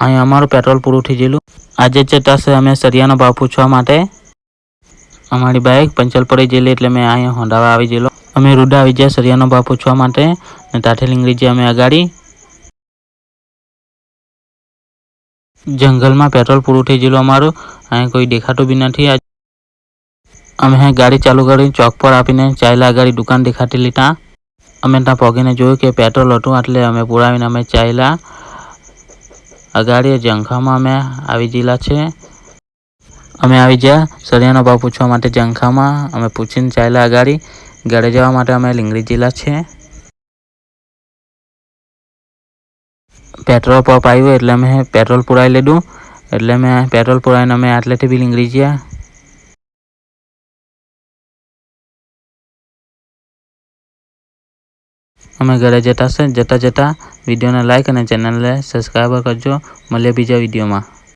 અહીંયા અમારું પેટ્રોલ પૂરું થઈ ગયેલું. આજે જતા અમે સરિયાનો ભાવ પૂછવા માટે અમારી બાઇક પંચર પડી ગયેલી એટલે મેં અહીંયા હોંડાવા આવી ગયેલો. અમે રૂડા આવી ગયા સરિયાનો ભાવ પૂછવા માટે ને તાઠે લીંગડી જે અમે અગાડી જંગલમાં પેટ્રોલ પૂરું થઈ ગયેલું અમારું. અહીંયા કોઈ દેખાતું બી નથી. અમે ગાડી ચાલુ કરી, ચોક પર આપીને ચાલ્યા ગાડી દુકાન દેખાતી લીધા. અમે ત્યાં પગીને જોયું કે પેટ્રોલ હતું એટલે અમે પુરાવીને અમે ચાલ્યા અગાડી જંખામાં અમે આવી ગયેલા છે. અમે આવી ગયા. સરિયાનો ભાવ પૂછવા માટે જંખામાં અમે પૂછીને ચાલ્યા અગાડી. ઘરે જવા માટે અમે લીંગડી જિલ્લા છે. પેટ્રોલ પંપ આવ્યું એટલે અમે પેટ્રોલ પુરાવી લીધું. એટલે મેં પેટ્રોલ પુરાવીને અમે આટલેથી બી લીંગડી ગયા અમે ઘરે જતા જતાં જતા વિડીયોને લાઇક અને ચેનલને સબસ્ક્રાઈબર કરજો. મળીએ બીજા વિડીયોમાં.